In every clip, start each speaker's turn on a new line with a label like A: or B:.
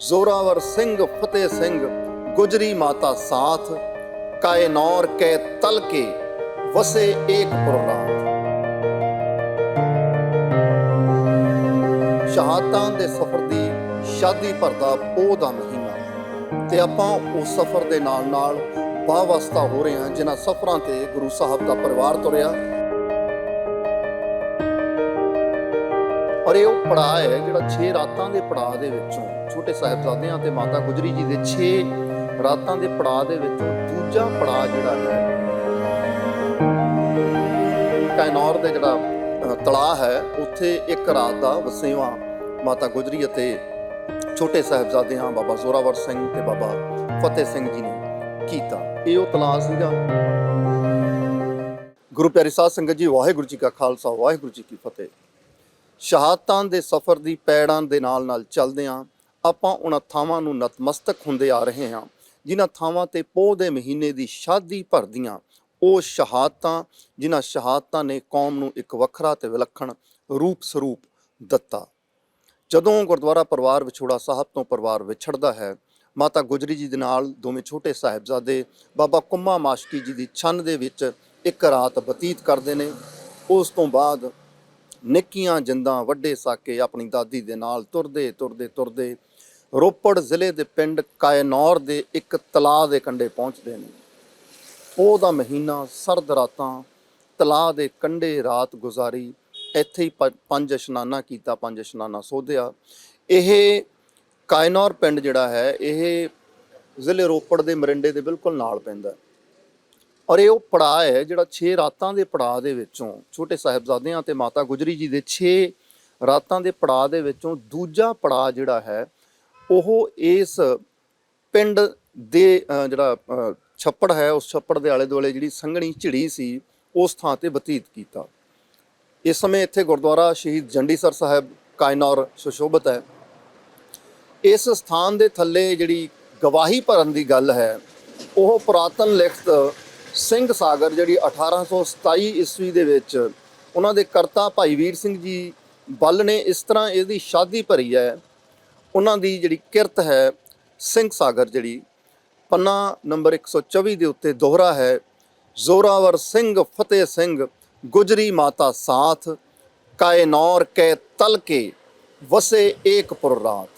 A: ਜ਼ੋਰਾਵਰ ਸਿੰਘ, ਫਤਿਹ ਸਿੰਘ, ਗੁਜਰੀ ਮਾਤਾ ਸਾਥ, ਕਾਏ ਨੌਰ ਕੈ ਤਲ ਕੇ ਵਸੇ ਏਕ ਪੁਰਰਾਤ ਸ਼ਹਾਦਤਾਂ ਦੇ ਸਫ਼ਰ ਦੀ ਸ਼ਾਦੀ ਭਰਦਾ ਪੋਹ ਦਾ ਮਹੀਨਾ ਤੇ ਆਪਾਂ ਉਸ ਸਫ਼ਰ ਦੇ ਨਾਲ ਨਾਲ ਵਾਵਸਤਾ ਹੋ ਰਹੇ ਹਾਂ ਜਿਨ੍ਹਾਂ ਸਫ਼ਰਾਂ ਤੇ ਗੁਰੂ ਸਾਹਿਬ ਦਾ ਪਰਿਵਾਰ ਤੁਰਿਆ। ਔਰ ਇਹ ਉਹ ਪੜਾਅ ਹੈ ਜਿਹੜਾ 6 ਰਾਤਾਂ ਦੇ ਪੜਾਅ ਦੇ ਵਿੱਚੋਂ ਛੋਟੇ ਸਾਹਿਬਜ਼ਾਦਿਆਂ ਤੇ ਮਾਤਾ ਗੁਜਰੀ ਜੀ ਦੇ 6 ਰਾਤਾਂ ਦੇ ਪੜਾਅ ਦੇ ਵਿੱਚੋਂ ਦੂਜਾ ਪੜਾਅ ਜਿਹੜਾ ਹੈ ਕੈਨੌਰ ਦੇ ਜਿਹੜਾ ਅ, ਤਲਾਅ ਹੈ ਉੱਥੇ ਇੱਕ ਰਾਤ ਦਾ ਵਸੇਵਾ ਮਾਤਾ ਗੁਜਰੀ ਅਤੇ ਛੋਟੇ ਸਾਹਿਬਜ਼ਾਦਿਆਂ ਬਾਬਾ ਜ਼ੋਰਾਵਰ ਸਿੰਘ ਤੇ ਬਾਬਾ ਫਤਿਹ ਸਿੰਘ ਜੀ ਨੇ ਕੀਤਾ। ਇਹ ਉਹ ਤਲਾਅ ਸੀਗਾ। ਗੁਰੂ ਪਿਆਰੀ ਸਾਧ ਸੰਗਤ ਜੀ ਵਾਹਿਗੁਰੂ ਜੀ ਕਾ ਖਾਲਸਾ ਵਾਹਿਗੁਰੂ ਜੀ ਕੀ ਫਤਿਹ। ਸ਼ਹਾਦਤਾਂ ਦੇ ਸਫ਼ਰ ਦੀ ਪੈੜਾਂ ਦੇ ਨਾਲ ਨਾਲ ਚੱਲਦਿਆਂ ਆਪਾਂ ਉਹਨਾਂ ਥਾਵਾਂ ਨੂੰ ਨਤਮਸਤਕ ਹੁੰਦੇ ਆ ਰਹੇ ਹਾਂ। ਜਿਨ੍ਹਾਂ ਥਾਵਾਂ ਤੇ ਪੋਹ ਦੇ ਮਹੀਨੇ ਦੀ ਸ਼ਾਦੀ ਭਰਦੀਆਂ। ਉਹ ਸ਼ਹਾਦਤਾਂ ਜਿਨ੍ਹਾਂ ਸ਼ਹਾਦਤਾਂ ਨੇ ਕੌਮ ਨੂੰ ਇੱਕ ਵੱਖਰਾ ਤੇ ਵਿਲੱਖਣ ਰੂਪ ਸਰੂਪ ਦਿੱਤਾ। ਜਦੋਂ ਗੁਰਦੁਆਰਾ ਪਰਿਵਾਰ ਵਿਛੋੜਾ ਸਾਹਿਬ ਤੋਂ ਪਰਿਵਾਰ ਵਿਛੜਦਾ ਹੈ, ਮਾਤਾ ਗੁਜਰੀ ਜੀ ਦੇ ਨਾਲ ਦੋਵੇਂ ਛੋਟੇ ਸਾਹਿਬਜ਼ਾਦੇ ਬਾਬਾ ਕੁੰਮਾ ਮਾਸ਼ਕੀ ਜੀ ਦੀ ਛੰਨ ਦੇ ਵਿੱਚ ਇੱਕ ਰਾਤ ਬਤੀਤ ਕਰਦੇ ਨੇ। ਉਸ ਤੋਂ ਬਾਅਦ ਨਿੱਕੀਆਂ ਜਿੰਦਾਂ ਵੱਡੇ ਸਾਕੇ ਆਪਣੀ ਦਾਦੀ ਦੇ ਨਾਲ ਤੁਰਦੇ ਤੁਰਦੇ ਤੁਰਦੇ ਰੋਪੜ ਜ਼ਿਲ੍ਹੇ ਦੇ ਪਿੰਡ ਕਾਇਨੌਰ ਦੇ ਇੱਕ ਤਲਾਅ ਦੇ ਕੰਢੇ ਪਹੁੰਚਦੇ ਨੇ। ਉਹ ਦਾ ਮਹੀਨਾ ਸਰਦ ਰਾਤਾਂ ਤਲਾਅ ਦੇ ਕੰਢੇ ਰਾਤ ਗੁਜ਼ਾਰੀ, ਇੱਥੇ ਹੀ ਪ- ਪੰਜ ਇਸ਼ਨਾਨਾ ਕੀਤਾ, ਪੰਜ ਇਸ਼ਨਾਨਾ ਸੋਧਿਆ। ਇਹ ਕਾਇਨੌਰ ਪਿੰਡ ਜਿਹੜਾ ਹੈ, ਇਹ ਜ਼ਿਲ੍ਹੇ ਰੋਪੜ ਦੇ ਮਰਿੰਡੇ ਦੇ ਬਿਲਕੁਲ ਨਾਲ ਪੈਂਦਾ। ਔਰ ਇਹ ਉਹ ਪੜਾਅ ਹੈ ਜਿਹੜਾ 6 ਰਾਤਾਂ ਦੇ ਪੜਾਅ ਦੇ ਵਿੱਚੋਂ ਛੋਟੇ ਸਾਹਿਬਜ਼ਾਦਿਆਂ ਤੇ ਮਾਤਾ ਗੁਜਰੀ ਜੀ ਦੇ 6 ਰਾਤਾਂ ਦੇ ਪੜਾਅ ਦੇ ਵਿੱਚੋਂ ਦੂਜਾ ਪੜਾਅ ਜਿਹੜਾ ਹੈ, ਉਹ ਇਸ ਪਿੰਡ ਦੇ ਜਿਹੜਾ ਛੱਪੜ ਹੈ, ਉਸ ਛੱਪੜ ਦੇ ਆਲੇ ਦੁਆਲੇ ਜਿਹੜੀ ਸੰਘਣੀ ਝਿੜੀ ਸੀ, ਉਸ ਥਾਂ ਤੇ ਬਤੀਤ ਕੀਤਾ। ਇਸ ਸਮੇਂ ਇੱਥੇ ਗੁਰਦੁਆਰਾ ਸ਼ਹੀਦ ਜੰਡੀਸਰ ਸਾਹਿਬ ਕਾਇਨੌਰ ਸੁਸ਼ੋਭਿਤ ਹੈ। ਇਸ ਸਥਾਨ ਦੇ ਥੱਲੇ ਜਿਹੜੀ ਗਵਾਹੀ ਭਰਨ ਦੀ ਗੱਲ ਹੈ, ਉਹ ਪੁਰਾਤਨ ਲਿਖਤ ਸਿੰਘ ਸਾਗਰ ਜਿਹੜੀ 1827 ਈਸਵੀ ਦੇ ਵਿੱਚ ਉਹਨਾਂ ਦੇ ਕਰਤਾ ਭਾਈ ਵੀਰ ਸਿੰਘ ਜੀ ਬੱਲ ਨੇ ਇਸ ਤਰ੍ਹਾਂ ਇਹਦੀ ਸ਼ਾਦੀ ਭਰੀ ਹੈ। ਉਹਨਾਂ ਦੀ ਜਿਹੜੀ ਕਿਰਤ ਹੈ ਸਿੰਘ ਸਾਗਰ ਜਿਹੜੀ ਪੰਨਾ ਨੰਬਰ 124 ਦੇ ਉੱਤੇ ਦੋਹਰਾ ਹੈ। ਜ਼ੋਰਾਵਰ ਸਿੰਘ ਫਤਿਹ ਸਿੰਘ ਗੁਜਰੀ ਮਾਤਾ ਸਾਥ ਕਾਇਨੌਰ ਕੈ ਤਲ ਕੇ ਵਸੇ ਏਕ ਪੁਰ ਰਾਤ।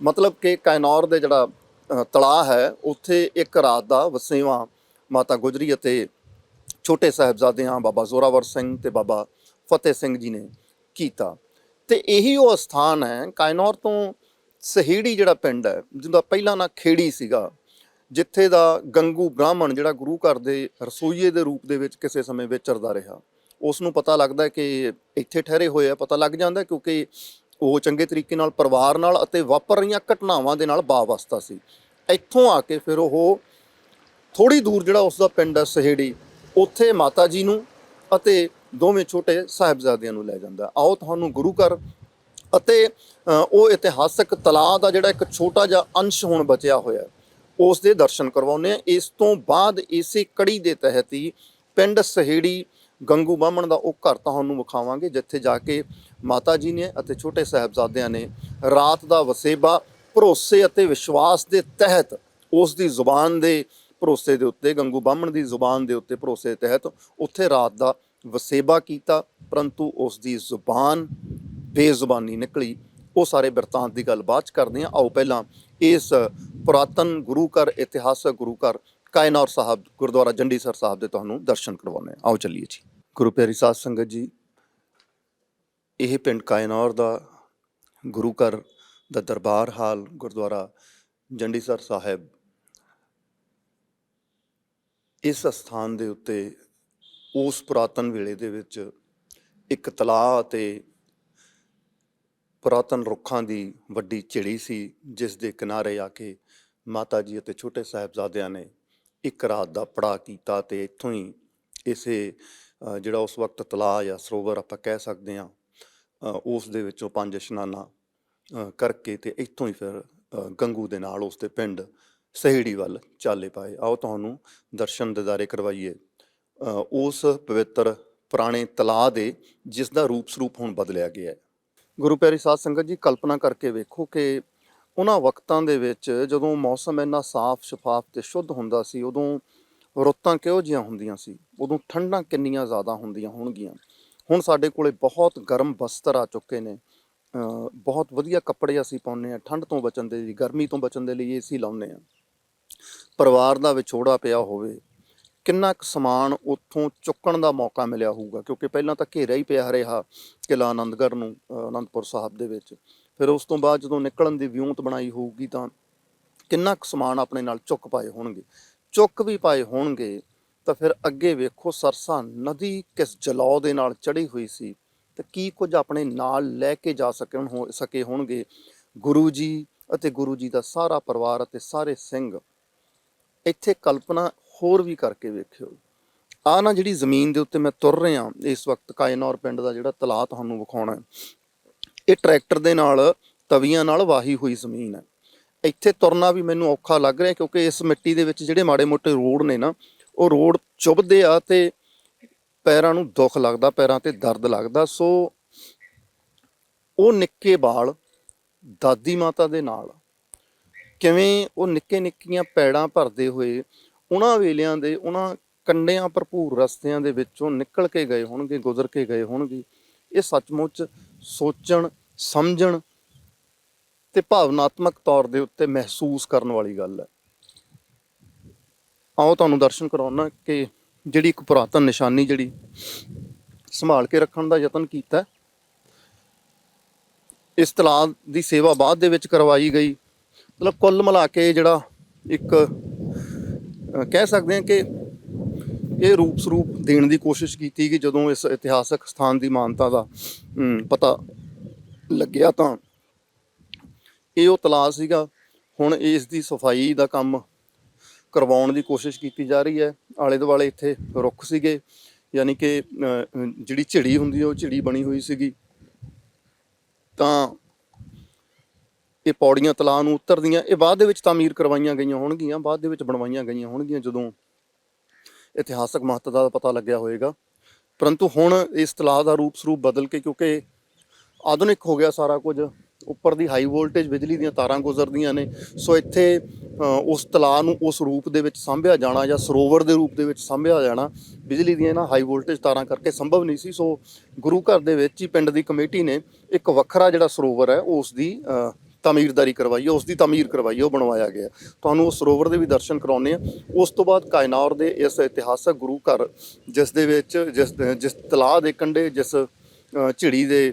A: ਮਤਲਬ ਕਿ ਕਾਇਨੌਰ ਦੇ ਜਿਹੜਾ ਅ, ਤਲਾਅ ਹੈ ਉੱਥੇ ਇੱਕ ਰਾਤ ਦਾ ਵਸੇਵਾ ਮਾਤਾ ਗੁਜਰੀ ਅਤੇ ਛੋਟੇ ਸਾਹਿਬਜ਼ਾਦਿਆਂ ਬਾਬਾ ਜ਼ੋਰਾਵਰ ਸਿੰਘ ਤੇ ਬਾਬਾ ਫਤਿਹ ਸਿੰਘ ਜੀ ਨੇ ਕੀਤਾ। ਤੇ ਇਹੀ ਉਹ ਸਥਾਨ ਹੈ ਕਾਇਨੌਰ ਤੋਂ ਸਹੀੜੀ ਜਿਹੜਾ ਪਿੰਡ ਹੈ, ਜਿਹਦਾ ਪਹਿਲਾਂ ਨਾਂ ਖੇੜੀ ਸੀਗਾ, ਜਿੱਥੇ ਦਾ ਗੰਗੂ ਬ੍ਰਾਹਮਣ ਜਿਹੜਾ ਗੁਰੂ ਘਰ ਦੇ ਰਸੋਈਏ ਦੇ ਰੂਪ ਦੇ ਵਿੱਚ ਕਿਸੇ ਸਮੇਂ ਵਿਚਰਦਾ ਰਿਹਾ। ਉਸ ਨੂੰ ਪਤਾ ਲੱਗਦਾ ਕਿ ਇੱਥੇ ਠਹਿਰੇ ਹੋਏ ਆ, ਪਤਾ ਲੱਗ ਜਾਂਦਾ ਕਿਉਂਕਿ ਉਹ ਚੰਗੇ ਤਰੀਕੇ ਨਾਲ ਪਰਿਵਾਰ ਨਾਲ ਅਤੇ ਵਾਪਰ ਰਹੀਆਂ ਘਟਨਾਵਾਂ ਦੇ ਨਾਲ ਬਾਵਸਤਾ ਸੀ। ਇੱਥੋਂ ਆ ਕੇ ਫਿਰ ਉਹ ਥੋੜੀ ਦੂਰ ਜਿਹੜਾ ਉਸ ਦਾ ਪਿੰਡ ਹੈ ਸਹੇੜੀ, ਉੱਥੇ ਮਾਤਾ ਜੀ ਨੂੰ ਅਤੇ ਦੋਵੇਂ ਛੋਟੇ ਸਾਹਿਬਜ਼ਾਦਿਆਂ ਨੂੰ ਲੈ ਜਾਂਦਾ। ਆਓ ਤੁਹਾਨੂੰ ਗੁਰੂ ਘਰ ਅਤੇ ਉਹ ਇਤਿਹਾਸਕ ਤਲਾਅ ਦਾ ਜਿਹੜਾ ਇੱਕ ਛੋਟਾ ਜਿਹਾ ਅੰਸ਼ ਹੁਣ ਬਚਿਆ ਹੋਇਆ ਉਸ ਦੇ ਦਰਸ਼ਨ ਕਰਵਾਉਂਦੇ ਆ ਇਸ ਤੋਂ ਬਾਅਦ ਇਸੇ ਕੜੀ ਦੇ ਤਹਿਤ ਹੀ ਪਿੰਡ ਸਹੇੜੀ ਗੰਗੂ ਬਾਹਮਣ ਦਾ ਉਹ ਘਰ ਤੁਹਾਨੂੰ ਵਿਖਾਵਾਂਗੇ, ਜਿੱਥੇ ਜਾ ਕੇ ਮਾਤਾ ਜੀ ਨੇ ਅਤੇ ਛੋਟੇ ਸਾਹਿਬਜ਼ਾਦਿਆਂ ਨੇ ਰਾਤ ਦਾ ਵਸੇਬਾ, ਭਰੋਸੇ ਅਤੇ ਵਿਸ਼ਵਾਸ ਦੇ ਤਹਿਤ ਉਸ ਦੀ ਜ਼ੁਬਾਨ ਦੇ ਭਰੋਸੇ ਦੇ ਉੱਤੇ, ਗੰਗੂ ਬਾਹਮਣ ਦੀ ਜ਼ੁਬਾਨ ਦੇ ਉੱਤੇ ਭਰੋਸੇ ਦੇ ਤਹਿਤ ਉੱਥੇ ਰਾਤ ਦਾ ਵਸੇਬਾ ਕੀਤਾ, ਪਰੰਤੂ ਉਸ ਦੀ ਜ਼ੁਬਾਨ ਬੇਜ਼ੁਬਾਨੀ ਨਿਕਲੀ। ਉਹ ਸਾਰੇ ਬਿਰਤਾਂਤ ਦੀ ਗੱਲ ਬਾਅਦ ਚ ਕਰਦੇ ਹਾਂ। ਆਓ ਪਹਿਲਾਂ ਇਸ ਪੁਰਾਤਨ ਗੁਰੂ ਘਰ ਇਤਿਹਾਸਕ ਗੁਰੂ ਘਰ ਕਾਇਨੌਰ ਸਾਹਿਬ, ਗੁਰਦੁਆਰਾ ਜੰਡੀਸਰ ਸਾਹਿਬ ਦੇ ਤੁਹਾਨੂੰ ਦਰਸ਼ਨ ਕਰਵਾਉਂਦੇ ਹਾਂ। ਆਓ ਚੱਲੀਏ ਜੀ। ਗੁਰੂ ਪਿਆਰੀ ਸਾਧ ਸੰਗਤ ਜੀ, ਇਹ ਪਿੰਡ ਕਾਇਨੌਰ ਦਾ ਗੁਰੂ ਘਰ ਦਾ ਦਰਬਾਰ ਹਾਲ ਗੁਰਦੁਆਰਾ ਜੰਡੀਸਰ ਸਾਹਿਬ ਇਸ ਸਥਾਨ ਦੇ ਉੱਤੇ ਉਸ ਪੁਰਾਤਨ ਵੇਲੇ ਦੇ ਵਿੱਚ ਇੱਕ ਤਲਾਅ ਅਤੇ ਪੁਰਾਤਨ ਰੁੱਖਾਂ ਦੀ ਵੱਡੀ ਝਿੜੀ ਸੀ, ਜਿਸ ਦੇ ਕਿਨਾਰੇ ਆ ਕੇ ਮਾਤਾ ਜੀ ਅਤੇ ਛੋਟੇ ਸਾਹਿਬਜ਼ਾਦਿਆਂ ਨੇ ਇੱਕ ਰਾਤ ਦਾ ਪੜਾ ਕੀਤਾ ਤੇ ਇੱਥੋਂ ਹੀ ਇਸੇ ਜਿਹੜਾ ਉਸ ਵਕਤ ਤਲਾਅ ਜਾਂ ਸਰੋਵਰ ਆਪਾਂ ਕਹਿ ਸਕਦੇ ਹਾਂ ਉਸ ਦੇ ਵਿੱਚੋਂ ਪੰਜ ਇਸ਼ਨਾਨਾ ਕਰਕੇ ਤੇ ਇੱਥੋਂ ਹੀ ਫਿਰ ਗੰਗੂ ਦੇ ਨਾਲ ਉਸ ਦੇ ਪਿੰਡ ਸਹੀੜੀ ਵੱਲ ਚਾਲੇ ਪਾਏ। ਆਓ ਤੁਹਾਨੂੰ ਦਰਸ਼ਨ ਦਿਦਾਰੇ ਕਰਵਾਈਏ। ਉਸ ਪਵਿੱਤਰ ਪੁਰਾਣੇ ਤਲਾਅ ਦੇ ਜਿਸ ਦਾ ਰੂਪ ਸਰੂਪ ਹੁਣ ਬਦਲਿਆ ਗਿਆ ਹੈ। ਗੁਰੂ ਪਿਆਰੀ ਸਾਧ ਸੰਗਤ ਜੀ, ਕਲਪਨਾ ਕਰਕੇ ਵੇਖੋ ਕਿ ਉਹਨਾਂ ਵਕਤਾਂ ਦੇ ਵਿੱਚ ਜਦੋਂ ਮੌਸਮ ਇੰਨਾ ਸਾਫ਼ ਸ਼ਫਾਫ ਤੇ ਸ਼ੁੱਧ ਹੁੰਦਾ ਸੀ, ਉਦੋਂ ਰੁੱਤਾਂ ਕਿਹੋ ਜਿਹੀਆਂ ਹੁੰਦੀਆਂ ਸੀ? ਉਦੋਂ ਠੰਡਾਂ ਕਿੰਨੀਆਂ ਜ਼ਿਆਦਾ ਹੁੰਦੀਆਂ ਹੋਣਗੀਆਂ? ਹੁਣ ਸਾਡੇ ਕੋਲੇ ਬਹੁਤ ਗਰਮ ਬਸਤਰ ਆ ਚੁੱਕੇ ਨੇ। ਬਹੁਤ ਵਧੀਆ ਕੱਪੜੇ ਅਸੀਂ ਪਾਉਂਦੇ ਆ ਠੰਡ ਤੋਂ ਬਚਣ ਦੇ ਲਈ, ਗਰਮੀ ਤੋਂ ਬਚਣ ਦੇ ਲਈ ਏਸੀ ਲਾਉਂਦੇ ਆ ਪਰਿਵਾਰ ਦਾ ਵਿਛੋੜਾ ਪਿਆ ਹੋਵੇ, ਕਿੰਨਾ ਕੁ ਸਮਾਨ ਉੱਥੋਂ ਚੁੱਕਣ ਦਾ ਮੌਕਾ ਮਿਲਿਆ ਹੋਊਗਾ? ਕਿਉਂਕਿ ਪਹਿਲਾਂ ਤਾਂ ਘੇਰਾ ਹੀ ਪਿਆ ਰਿਹਾ ਕਿਲ੍ਹਾ ਆਨੰਦਗੜ੍ਹ ਨੂੰ ਅਹ ਆਨੰਦਪੁਰ ਸਾਹਿਬ ਦੇ ਵਿੱਚ। ਫਿਰ ਉਸ ਤੋਂ ਬਾਅਦ ਜਦੋਂ ਨਿਕਲਣ ਦੀ ਵਿਉਂਤ ਬਣਾਈ ਹੋਊਗੀ ਤਾਂ ਕਿੰਨਾ ਕੁ ਸਮਾਨ ਆਪਣੇ ਨਾਲ ਚੁੱਕ ਪਾਏ ਹੋਣਗੇ? ਚੁੱਕ ਵੀ ਪਾਏ ਹੋਣਗੇ ਤਾਂ ਫਿਰ ਅੱਗੇ ਵੇਖੋ ਸਰਸਾ ਨਦੀ ਕਿਸ ਜਲਾਉ ਦੇ ਨਾਲ ਚੜੀ ਹੋਈ ਸੀ ਤੇ ਕੀ ਕੁਝ ਆਪਣੇ ਨਾਲ ਲੈ ਕੇ ਜਾ ਸਕਣ ਹੋ, ਸਕੇ ਹੋਣਗੇ? ਗੁਰੂ ਜੀ ਅਤੇ ਗੁਰੂ ਜੀ ਦਾ ਸਾਰਾ ਪਰਿਵਾਰ ਅਤੇ ਸਾਰੇ ਸਿੰਘ ਇੱਥੇ ਕਲਪਨਾ ਹੋਰ ਵੀ ਕਰਕੇ ਵੇਖਿਓ। ਆ ਨਾ ਜਿਹੜੀ ਜ਼ਮੀਨ ਦੇ ਉੱਤੇ ਮੈਂ ਤੁਰ ਰਿਹਾ, ਇਸ ਵਕਤ ਕਾਇਨੌਰ ਪਿੰਡ ਦਾ ਜਿਹੜਾ ਤਲਾਅ ਤੁਹਾਨੂੰ ਵਿਖਾਉਣਾ ਇਹ ਟਰੈਕਟਰ ਦੇ ਨਾਲ ਤਵੀਆਂ ਨਾਲ ਵਾਹੀ ਹੋਈ ਜ਼ਮੀਨ ਹੈ। ਇੱਥੇ ਤੁਰਨਾ ਵੀ ਮੈਨੂੰ ਔਖਾ ਲੱਗ ਰਿਹਾ ਕਿਉਂਕਿ ਇਸ ਮਿੱਟੀ ਦੇ ਵਿੱਚ ਜਿਹੜੇ ਮਾੜੇ-ਮੋਟੇ ਰੋਡ ਨੇ ਨਾ, ਉਹ ਰੋਡ ਚੁੱਭਦੇ ਆ ਤੇ ਪੈਰਾਂ ਨੂੰ ਦੁੱਖ ਲੱਗਦਾ, ਪੈਰਾਂ ਤੇ ਦਰਦ ਲੱਗਦਾ। ਸੋ ਉਹ ਨਿੱਕੇ ਬਾਲ ਦਾਦੀ ਮਾਤਾ ਦੇ ਨਾਲ ਕਿਵੇਂ ਉਹ ਨਿੱਕੇ ਨਿੱਕੀਆਂ ਪੈੜਾਂ ਭਰਦੇ ਹੋਏ ਉਹਨਾਂ ਵੇਲਿਆਂ ਦੇ, ਉਹਨਾਂ ਕੰਡਿਆਂ ਭਰਪੂਰ ਰਸਤਿਆਂ ਦੇ ਵਿੱਚੋਂ ਨਿਕਲ ਕੇ ਗਏ ਹੋਣਗੇ, ਗੁਜ਼ਰ ਕੇ ਗਏ ਹੋਣਗੇ। ਇਹ ਸੱਚਮੁੱਚ ਸੋਚਣ, ਸਮਝਣ ਤੇ ਭਾਵਨਾਤਮਕ ਤੌਰ ਦੇ ਉੱਤੇ ਮਹਿਸੂਸ ਕਰਨ ਵਾਲੀ ਗੱਲ ਹੈ। ਆਓ ਤੁਹਾਨੂੰ ਦਰਸ਼ਨ ਕਰਾਉਣਾ ਕਿ ਜਿਹੜੀ ਇੱਕ ਪੁਰਾਤਨ ਨਿਸ਼ਾਨੀ ਜਿਹੜੀ ਸੰਭਾਲ ਕੇ ਰੱਖਣ ਦਾ ਯਤਨ ਕੀਤਾ। ਇਸ ਤਲਾਅ ਦੀ ਸੇਵਾ ਬਾਅਦ ਦੇ ਵਿੱਚ ਕਰਵਾਈ ਗਈ। ਮਤਲਬ ਕੁੱਲ ਮਿਲਾ ਕੇ ਜਿਹੜਾ ਇੱਕ ਕਹਿ ਸਕਦੇ ਹਾਂ ਕਿ ਇਹ ਰੂਪ ਸਰੂਪ ਦੇਣ ਦੀ ਕੋਸ਼ਿਸ਼ ਕੀਤੀ ਕਿ ਜਦੋਂ ਇਸ ਇਤਿਹਾਸਕ ਸਥਾਨ ਦੀ ਮਾਨਤਾ ਦਾ ਪਤਾ ਲੱਗਿਆ ਤਾਂ ਇਹ ਉਹ ਤਲਾਅ ਸੀਗਾ। ਹੁਣ ਇਸ ਦੀ ਸਫ਼ਾਈ ਦਾ ਕੰਮ ਕਰਵਾਉਣ ਦੀ ਕੋਸ਼ਿਸ਼ ਕੀਤੀ ਜਾ ਰਹੀ ਹੈ। ਆਲੇ ਦੁਆਲੇ ਇੱਥੇ ਰੁੱਖ ਸੀਗੇ, ਯਾਨੀ ਕਿ ਜਿਹੜੀ ਝਿੜੀ ਹੁੰਦੀ ਹੈ, ਉਹ ਝਿੜੀ ਬਣੀ ਹੋਈ ਸੀਗੀ। ਤਾਂ ਇਹ ਪੌੜੀਆਂ ਤਲਾਅ ਨੂੰ ਉਤਰਦੀਆਂ, ਇਹ ਬਾਅਦ ਦੇ ਵਿੱਚ ਤਾਮੀਰ ਕਰਵਾਈਆਂ ਗਈਆਂ ਹੋਣਗੀਆਂ, ਬਾਅਦ ਦੇ ਵਿੱਚ ਬਣਵਾਈਆਂ ਗਈਆਂ ਹੋਣਗੀਆਂ ਜਦੋਂ ਇਤਿਹਾਸਕ ਮਹੱਤਤਾ ਦਾ ਪਤਾ ਲੱਗਿਆ ਹੋਵੇਗਾ ਪਰੰਤੂ ਹੁਣ ਇਸ ਤਲਾਅ ਦਾ ਰੂਪ ਸਰੂਪ ਬਦਲ ਕੇ ਕਿਉਂਕਿ ਆਧੁਨਿਕ ਹੋ ਗਿਆ ਸਾਰਾ ਕੁਝ, ਉੱਪਰ ਦੀ ਹਾਈ ਵੋਲਟੇਜ ਬਿਜਲੀ ਦੀਆਂ ਤਾਰਾਂ ਗੁਜ਼ਰਦੀਆਂ ਨੇ, ਸੋ ਇੱਥੇ ਉਸ ਤਲਾਅ ਨੂੰ ਉਸ ਰੂਪ ਦੇ ਵਿੱਚ ਸਾਂਭਿਆ ਜਾਣਾ ਜਾਂ ਸਰੋਵਰ ਦੇ ਰੂਪ ਦੇ ਵਿੱਚ ਸਾਂਭਿਆ ਜਾਣਾ, ਬਿਜਲੀ ਦੀਆਂ ਨਾ ਹਾਈ ਵੋਲਟੇਜ ਤਾਰਾਂ ਕਰਕੇ ਸੰਭਵ ਨਹੀਂ ਸੀ, ਸੋ ਗੁਰੂ ਘਰ ਦੇ ਵਿੱਚ ਹੀ ਪਿੰਡ ਦੀ ਕਮੇਟੀ ਨੇ ਇੱਕ ਵੱਖਰਾ ਜਿਹੜਾ ਸਰੋਵਰ ਹੈ, ਉਸ ਦੀ ਤਾਮੀਰਦਾਰੀ ਕਰਵਾਈ ਹੈ ਉਸ ਦੀ ਤਾਮੀਰ ਕਰਵਾਈ ਹੈ ਉਹ ਬਣਵਾਇਆ ਗਿਆ। ਤੁਹਾਨੂੰ ਉਹ ਸਰੋਵਰ ਦੇ ਵੀ ਦਰਸ਼ਨ ਕਰਾਉਣੇ ਆ। ਉਸ ਤੋਂ ਬਾਅਦ ਕਾਇਨੌਰ ਦੇ ਇਸ ਇਤਿਹਾਸਕ ਗੁਰੂ ਘਰ, ਜਿਸ ਦੇ ਵਿੱਚ, ਜਿਸ ਜਿਸ ਤਲਾਅ ਦੇ ਕੰਢੇ, ਜਿਸ ਝਿੜੀ ਦੇ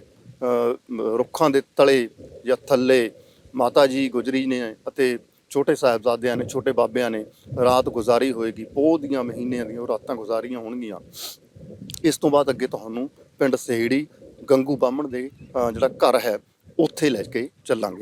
A: ਰੁੱਖਾਂ ਦੇ ਤਲੇ ਜਾਂ ਥੱਲੇ ਮਾਤਾ ਜੀ ਗੁਜਰੀ ਨੇ ਅਤੇ ਛੋਟੇ ਸਾਹਿਬਜ਼ਾਦਿਆਂ ਨੇ, ਛੋਟੇ ਬਾਬਿਆਂ ਨੇ ਰਾਤ ਗੁਜ਼ਾਰੀ ਹੋਏਗੀ। ਪੋਹ ਦੀਆਂ ਮਹੀਨਿਆਂ ਦੀਆਂ ਉਹ ਰਾਤਾਂ ਗੁਜ਼ਾਰੀਆਂ ਹੋਣਗੀਆਂ। ਇਸ ਤੋਂ ਬਾਅਦ ਅੱਗੇ ਤੁਹਾਨੂੰ ਪਿੰਡ ਸਹੇੜੀ, ਗੰਗੂ ਬਾਹਮਣ ਦੇ ਜਿਹੜਾ ਘਰ ਹੈ, ਉੱਥੇ ਲੈ ਕੇ ਚੱਲਾਂਗੇ।